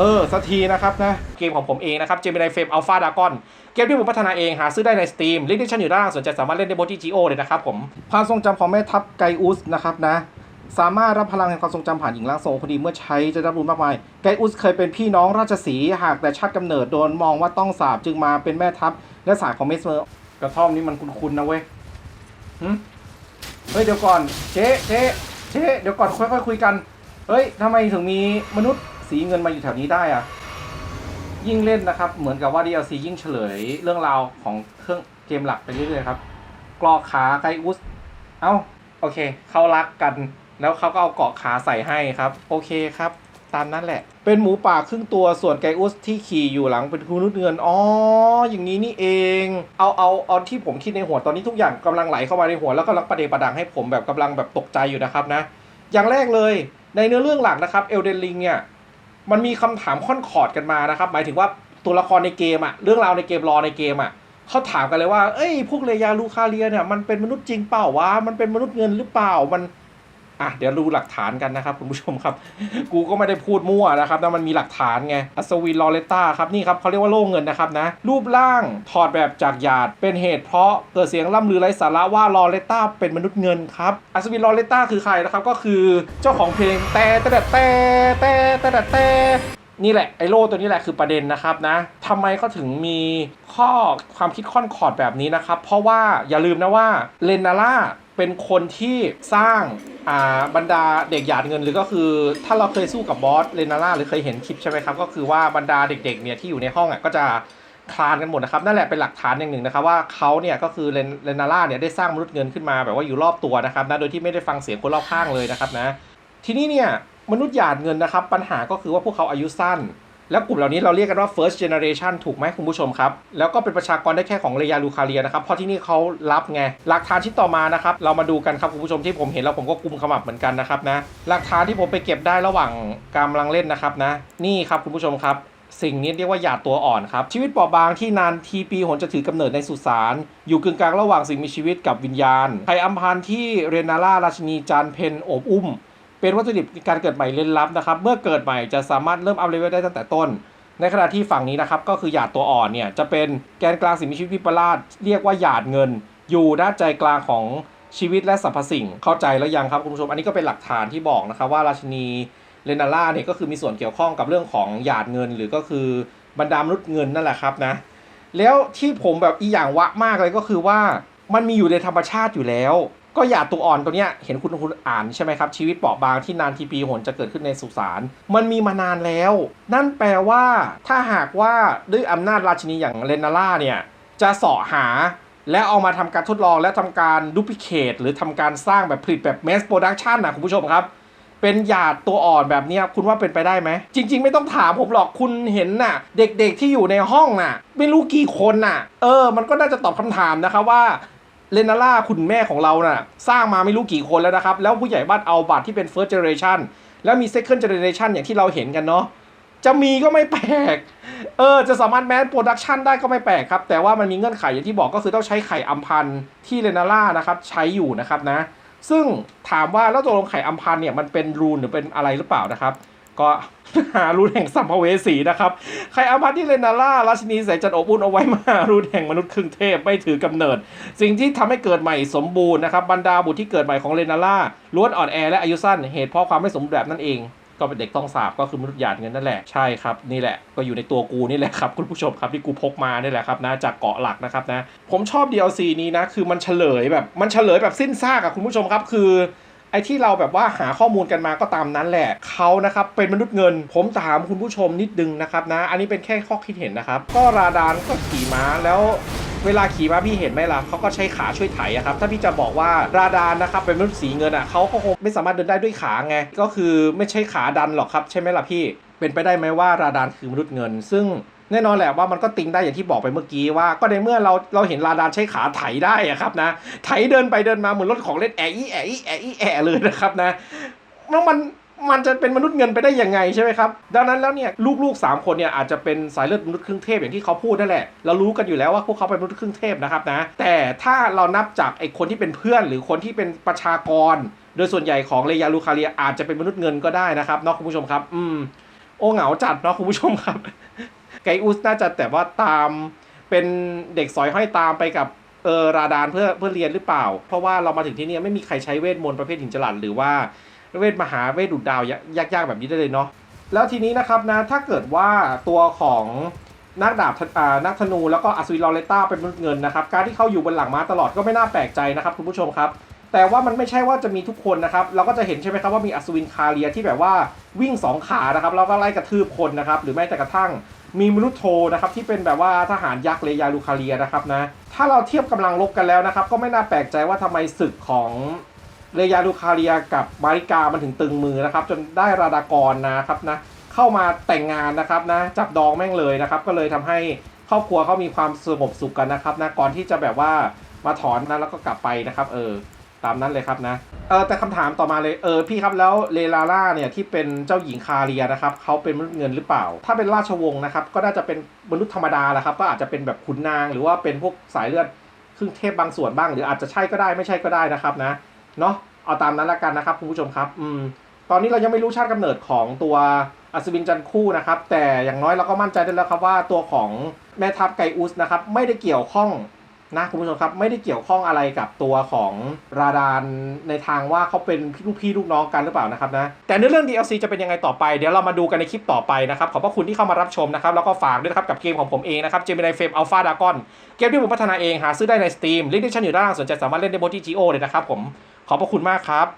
เออสักทีนะครับนะ เกมของผมเองนะครับ Gemini Frame Alpha Dragon เกมที่ผมพัฒนาเองหาซื้อได้ใน Steam ลิงก์ที่ชั้นอยู่ด้านล่างสนใจสามารถเล่นได้บนที่ GO เลยนะครับผมความทรงจำของแม่ทัพไกอุสนะครับนะสามารถรับพลังแห่งความทรงจำผ่านหญิงร่างทรงพอดีเมื่อใช้จะรับรู้มากมาย ไกอุสเคยเป็นพี่น้องราชสีห์หากแต่ชาติกำเนิดโดนมองว่าต้องสาบจึงมาเป็นแม่ทัพและสายของเมสเมอร์กระท่อมนี่มันคุ้นๆนะเว้ยหึเฮ้ยเดี๋ยวก่อนเจ๊เจ๊เจ๊เดี๋ยวก่อนค่อยๆคุยกัน เฮ้ยทำไมถึงมีมนุษย์ สีเงินมาอยู่แถวนี้ได้อะยิ่งเล่นนะครับ เหมือนกับว่า DLC ยิ่งเฉลยเรื่องราวของเครื่องเกมหลักไปเรื่อยๆครับกรอกขาไกอุสเอ้าโอเค เขารักกัน แล้วเขาก็เอาเกาะขาใส่ให้ครับ โอเคครับ ตามนั้นแหละ เป็นหมูป่าครึ่งตัวส่วนไกอุสที่ขี่อยู่หลังเป็นคุณนุษเงินอ๋ออย่างนี้นี่เอง เอาเอาเอาที่ผมคิดในหัวตอนนี้ทุกอย่างกำลังไหลเข้ามาในหัวแล้วก็รักประเดประดังให้ผมแบบกำลังแบบตกใจอยู่นะครับนะ อย่างแรกเลยในเนื้อเรื่องหลักนะครับเอลเดนลิงเนี่ย มันมีคำถามค่อนขอดกันมานะครับ หมายถึงว่าตัวละครในเกมอะเรื่องราวในเกมรอในเกมอะเขาถามกันเลยว่า เอ้ย พวกเลยาลูคาเลียเนี่ย มันเป็นมนุษย์จริงเปล่าวะ มันเป็นมนุษย์เงินหรือเปล่า มัน อะเดี๋ยวดูหลักฐานกันนะครับคุณผู้ชมครับ กูก็ไม่ได้พูดมั่วนะครับแต่มันมีหลักฐานไงอัศวินลอเรต้าครับนี่ครับเขาเรียกว่าโล่เงินนะครับนะรูปร่างถอดแบบจากหยาดเป็นเหตุเพราะเกิดเสียงล่ำลือไร้สาระว่าลอเรต้าเป็นมนุษย์เงินครับอัศวินลอเรต้าคือใครนะครับก็คือเจ้าของเพลงแต่แต่แต่แต่แต่แต่แต่นี่แหละไอโล่ตัวนี้แหละคือประเด็นนะครับนะทำไมเขาถึงมีข้อความคิดค่อนขอดแบบนี้นะครับ เพราะว่าอย่าลืมนะว่าเลนาล่า เป็นคนที่สร้างบรรดาเด็กหยาดเงินหรือก็คือ ถ้าเราเคยสู้กับบอสเลนาล่าหรือเคยเห็นคลิปใช่ไหมครับ ก็คือว่าบรรดาเด็กๆเนี่ยที่อยู่ในห้องอะก็จะคลานกันหมดนะครับนั่นแหละเป็นหลักฐานอย่างหนึ่งนะครับว่าเขาเนี่ยก็คือเลนเนาล่าเนี่ยได้สร้างมนุษย์เงินขึ้นมาแบบว่าอยู่รอบตัวนะครับนะโดยที่ไม่ได้ฟังเสียงคนรอบข้างเลยนะครับนะทีนี้เนี่ยมนุษย์หยาดเงินนะครับปัญหาก็คือว่าพวกเขาอายุสั้น แล้วกลุ่มเหล่านี้เราเรียกกันว่า first generation ถูกไหมคุณผู้ชมครับ แล้วก็เป็นประชากรได้แค่ของเรยาลูคาเลียนะครับ เพราะที่นี่เขารับไง หลักฐานชิ้นต่อมานะครับ เรามาดูกันครับคุณผู้ชมที่ผมเห็นแล้วผมก็กุมขมับเหมือนกันนะครับนะ หลักฐานที่ผมไปเก็บได้ระหว่างกำลังเล่นนะครับนะ นี่ครับคุณผู้ชมครับ สิ่งนี้เรียกว่าหยาดตัวอ่อนครับ ชีวิตปราะบางที่นานทีปีหนจะถือกำเนิดในสุสาน อยู่กึ่งกลางระหว่างสิ่งมีชีวิตกับวิญญาณไข่อัมพันธ์ที่เรนาล่าราชินีจานเพนโอบอุ้ม เป็นวัตถุดิบการเกิดใหม่เล่นลับนะครับ เมื่อเกิดใหม่จะสามารถเริ่มอัพเลเวลได้ตั้งแต่ต้น ในขณะที่ฝั่งนี้นะครับ ก็คือหยาดตัวอ่อนเนี่ยจะเป็นแกนกลางสิ่งมีชีวิตวิปลาสเรียกว่าหยาดเงิน อยู่ด้านใจกลางของชีวิตและสรรพสิ่งเข้าใจแล้วยังครับคุณผู้ชม อันนี้ก็เป็นหลักฐานที่บอกนะครับว่าราชินีเลนาล่าเนี่ยก็คือมีส่วนเกี่ยวข้องกับเรื่องของหยาดเงิน หรือก็คือบรรดามนุษย์เงินนั่นแหละครับนะแล้วที่ผมแบบอีอย่างวะมากเลยก็คือว่ามันมีอยู่ในธรรมชาติอยู่แล้ว ก็หยาดตัวอ่อนตัวเนี้ยเห็นคุณคุณอ่านใช่ไหมครับ ชีวิตเปราะบางที่นานทีปีหนจะเกิดขึ้นในสุสานมันมีมานานแล้ว นั่นแปลว่า ถ้าหากว่าด้วยอำนาจราชินีอย่างเลนาล่าเนี่ยจะเสาะหาและเอามาทำการทดลองและทำการดูพิเคทหรือทำการสร้างแบบผลิตแบบ mass production นะคุณผู้ชมครับ เป็นหยาดตัวอ่อนแบบนี้คุณว่าเป็นไปได้ไหม จริง ๆ ไม่ต้องถามผมหรอกคุณเห็นน่ะ เด็กๆที่อยู่ในห้องน่ะ ไม่รู้กี่คนน่ะ เออ มันก็น่าจะตอบคำถามนะครับว่า เลนาล่าคุณแม่ของเราน่ะสร้างมาไม่รู้กี่คนแล้วนะครับ แล้วผู้ใหญ่บ้านเอาบัตรที่เป็น first generation แล้วมี second generation อย่างที่เราเห็นกันเนาะจะมีก็ไม่แปลก เออ จะสามารถแมสโปรดักชันได้ก็ไม่แปลกครับ แต่ว่ามันมีเงื่อนไขอย่างที่บอกก็คือต้องใช้ไข่อัมพันที่เลนาล่านะครับ ใช้อยู่นะครับนะ ซึ่งถามว่าแล้วตัวลงไข่อัมพันเนี่ยมันเป็นรูนหรือเป็นอะไรหรือเปล่านะครับ ก็หารูแห่งสัมภเวสีนะครับไข่อัมพันธ์ที่เลนาล่าราชินีแสนจันทร์อบอุ่นเอาไว้มารูแห่งมนุษย์ครึ่งเทพไม่ถือกำเนิด สิ่งที่ทำให้เกิดใหม่สมบูรณ์นะครับบรรดาบุตรที่เกิดใหม่ของเลนาล่าล้วนอ่อนแอและอายุสั้นเหตุเพราะความไม่สมบูรณ์แบบนั่นเอง ก็เป็นเด็กต้องสาบก็คือมนุษย์หยาดเงินนั่นแหละใช่ครับนี่แหละก็อยู่ในตัวกูนี่แหละครับคุณผู้ชมครับที่กูพกมานี่แหละครับนะจากเกาะหลักนะครับนะผมชอบ DLC นี้นะคือมันเฉลยแบบมันเฉลยแบบสิ้นซากอะคุณผู้ชมครับคือ ไอ้ที่เราแบบว่าหาข้อมูลกันมาก็ตามนั้นแหละเขานะครับเป็นมนุษย์เงิน ผมถามคุณผู้ชมนิดนึงนะครับนะ อันนี้เป็นแค่ข้อคิดเห็นนะครับ ก็ราดานก็ขี่ม้าแล้วเวลาขี่ม้าพี่เห็นไหมล่ะเขาก็ใช้ขาช่วยไถอะครับ ถ้าพี่จะบอกว่าราดานนะครับเป็นมนุษย์สีเงินอะเขาก็คงไม่สามารถเดินได้ด้วยขาไง ก็คือไม่ใช่ขาดันหรอกครับ ใช่ไหมล่ะพี่ เป็นไปได้ไหมว่าราดานคือมนุษย์เงิน ซึ่ง แน่นอนแหละว่ามันก็ติงได้อย่างที่บอกไปเมื่อกี้ว่า ก็ในเมื่อเราเราเห็นลาดานใช้ขาไถได้อะครับนะไถเดินไปเดินมาเหมือนรถของเล่นแอะอีแอะอีแอะอีแอะเลยนะครับนะแล้วมันมันจะเป็นมนุษย์เงินไปได้ยังไงใช่ไหมครับ ดังนั้นแล้วเนี่ยลูกๆสามคนเนี่ยอาจจะเป็นสายเลือดมนุษย์ครึ่งเทพอย่างที่เขาพูดนั่นแหละ เรารู้กันอยู่แล้วว่าพวกเขาเป็นมนุษย์ครึ่งเทพนะครับนะ แต่ถ้าเรานับจากไอ้คนที่เป็นเพื่อนหรือคนที่เป็นประชากร โดยส่วนใหญ่ของเลยาลูคาเลียอาจจะเป็นมนุษย์เงินก็ได้นะครับเนาะคุณผู้ชมครับ อืม โอ้เหงาจัดเนาะคุณผู้ชมครับ ไกอุสน่าจะแต่ว่าตามเป็นเด็กสอยห้อยตามไปกับเออราดานเพื่อเพื่อเรียนหรือเปล่า เพราะว่าเรามาถึงที่นี่ไม่มีใครใช้เวทมนต์ประเภทหินจรัสหรือว่าเวทมหาเวทดูดดาวยากๆแบบนี้ได้เลยเนาะแล้วทีนี้นะครับนะถ้าเกิดว่าตัวของนักดาบอ่านักธนูแล้วก็อัศวินลอเรต้าเป็นมนุษย์เงินนะครับ การที่เขาอยู่บนหลังม้าตลอดก็ไม่น่าแปลกใจนะครับคุณผู้ชมครับ แต่ว่ามันไม่ใช่ว่าจะมีทุกคนนะครับ เราก็จะเห็นใช่ไหมครับว่ามีอัศวินคาเรียที่แบบว่าวิ่งสองขานะครับแล้วก็ไล่กระทืบคนนะครับ หรือแม้แต่กระทั่งมีมนุษย์โทนะครับที่เป็นแบบว่าทหารยักษ์เลยาลูคาเรียนะครับนะถ้าเราเทียบกำลังรบกันแล้วนะครับ ก็ไม่น่าแปลกใจว่าทำไมศึกของเลยาลูคาเรียกับมาริกามันถึงตึงมือนะครับ จนได้ราดากรนะครับนะเข้ามาแต่งงานนะครับนะจับดองแม่งเลยนะครับ ก็เลยทำให้ครอบครัวเขามีความสงบสุขกันนะครับนะก่อนที่จะแบบว่ามาถอนนะแล้วก็กลับไปนะครับ เออ ตามนั้นเลยครับนะเออแต่คำถามต่อมาเลยเออพี่ครับแล้วเลลาล่าเนี่ยที่เป็นเจ้าหญิงคาเรียนะครับเขาเป็นมนุษย์เงินหรือเปล่า ถ้าเป็นราชวงศ์นะครับก็น่าจะเป็นมนุษย์ธรรมดาแหละครับก็อาจจะเป็นแบบขุนนาง หรือว่าเป็นพวกสายเลือดครึ่งเทพบางส่วนบ้าง หรืออาจจะใช่ก็ได้ไม่ใช่ก็ได้นะครับนะเนาะเอาตามนั้นละกันนะครับคุณผู้ชมครับอืมตอนนี้เรายังไม่รู้ชาติกำเนิดของตัวอัศวินจันคู่นะครับแต่อย่างน้อยเราก็มั่นใจได้แล้วครับว่าตัวของแม่ทัพไกอุสนะครับไม่ได้เกี่ยวข้อง นะคุณผู้ชมครับ ไม่ได้เกี่ยวข้องอะไรกับตัวของราดานในทางว่าเขาเป็นลูกพี่ลูกน้องกันหรือเปล่านะครับนะแต่ในเรื่อง DLC จะเป็นยังไงต่อไป เดี๋ยวเรามาดูกันในคลิปต่อไปนะครับขอบพระคุณที่เข้ามารับชมนะครับแล้วก็ฝากด้วยนะครับกับเกมของผมเองนะครับ Gemini Frame Alpha Dragon เกมที่ผมพัฒนาเองหาซื้อได้ใน Steam ลิงก์ที่ชั้นอยู่ด้านล่างสนใจสามารถเล่นได้บนที่ GO เลยนะครับผมขอบพระคุณมากครับ